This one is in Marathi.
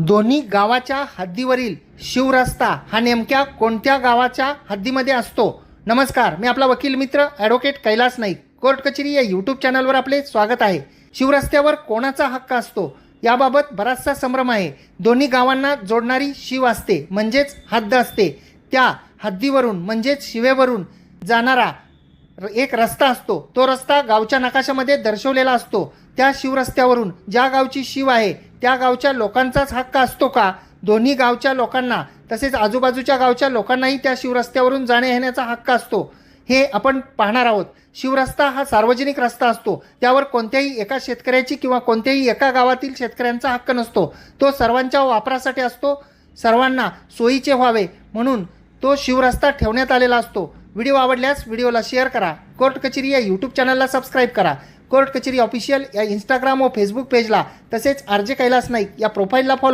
दोन्ही गावाच्या हद्दीवरील शिवरस्ता हा नेमक्या कोणत्या गावाच्या हद्दीमध्ये असतो? नमस्कार मी आपला वकील मित्र ॲडव्होकेट कैलास नाईक. कोर्ट कचेरी या यूट्यूब चॅनलवर आपले स्वागत आहे. शिवरस्त्यावर कोणाचा हक्क असतो? याबाबत बराचसा संभ्रम आहे. दोन्ही गावांना जोडणारी शिव असते म्हणजेच हद्द असते. त्या हद्दीवरून म्हणजेच शिवेवरून जाणारा र- एक रस्ता असतो. तो रस्ता गावच्या नकाशामध्ये दर्शवलेला असतो. त्या शिवरस्त्यावरून ज्या गावची शिव आहे त्या गावच्या लोकांचाच हक्क असतो का? दोन्ही गावच्या लोकांना तसेच आजूबाजूच्या गावच्या लोकांनाही त्या शिवरस्त्यावरून जाणे येण्याचा हक्क असतो. हे आपण पाहणार आहोत. शिवरस्ता हा सार्वजनिक रस्ता असतो. त्यावर कोणत्याही एका शेतकऱ्याची किंवा कोणत्याही एका गावातील शेतकऱ्यांचा हक्क नसतो. तो सर्वांच्या वापरासाठी असतो. सर्वांना सोयीचे व्हावे म्हणून तो शिवरस्ता ठेवण्यात आलेला असतो. व्हिडिओ आवडल्यास व्हिडिओला शेअर करा. कोर्ट कचेरी या यूट्यूब चॅनलला सबस्क्राईब करा. कोर्ट कचेरी ऑफिशियल या इंस्टाग्राम व फेसबुक पेजला तसेच आर जे कैलास नाईक या प्रोफाईलला फॉलो